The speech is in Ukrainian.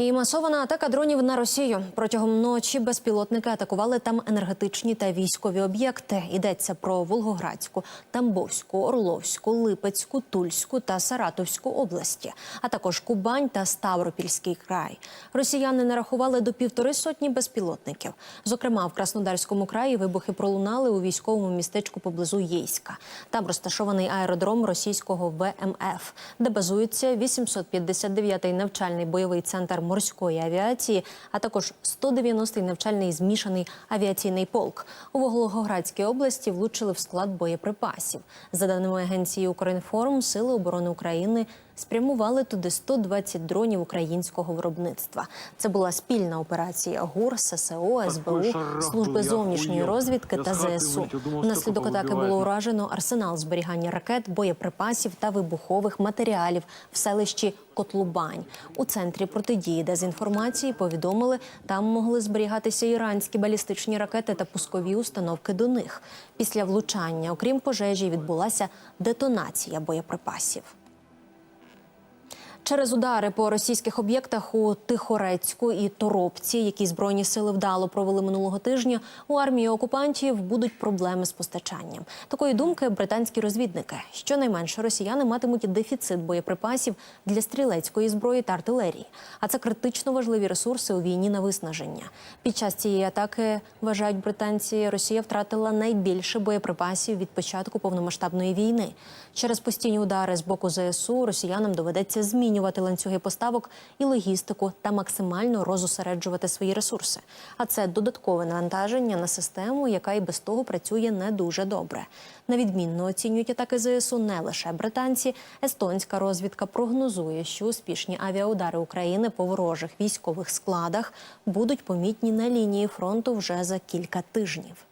І масована атака дронів на Росію протягом ночі безпілотники атакували там енергетичні та військові об'єкти. Йдеться про Волгоградську, Тамбовську, Орловську, Липецьку, Тульську та Саратовську області, а також Кубань та Ставропільський край. Росіяни нарахували до півтори сотні безпілотників. Зокрема, в Краснодарському краї вибухи пролунали у військовому містечку поблизу Єйська. Там розташований аеродром російського ВМФ, де базується 859-й навчальний бойовий центр морської авіації, а також 190-й навчальний змішаний авіаційний полк. У Волгоградській області влучили в склад боєприпасів. За даними агенції «Укрінформ», Сили оборони України спрямували туди 120 дронів українського виробництва. Це була спільна операція ГУР, ССО, СБУ, служби зовнішньої розвідки та ЗСУ. Внаслідок атаки було уражено арсенал зберігання ракет, боєприпасів та вибухових матеріалів в селищі Котлубань. У центрі протидії дезінформації повідомили, там могли зберігатися іранські балістичні ракети та пускові установки до них. Після влучання, окрім пожежі, відбулася детонація боєприпасів. Через удари по російських об'єктах у Тихорецьку і Торопці, які збройні сили вдало провели минулого тижня, у армії окупантів будуть проблеми з постачанням. Такої думки британські розвідники. Щонайменше росіяни матимуть дефіцит боєприпасів для стрілецької зброї та артилерії. А це критично важливі ресурси у війні на виснаження. Під час цієї атаки вважають британці, Росія втратила найбільше боєприпасів від початку повномасштабної війни. Через постійні удари з боку ЗСУ росіянам доведеться змінювати ланцюги поставок і логістику та максимально розосереджувати свої ресурси. А це додаткове навантаження на систему, яка і без того працює не дуже добре. На відмінно оцінюють атаки ЗСУ не лише британці. Естонська розвідка прогнозує, що успішні авіаудари України по ворожих військових складах будуть помітні на лінії фронту вже за кілька тижнів.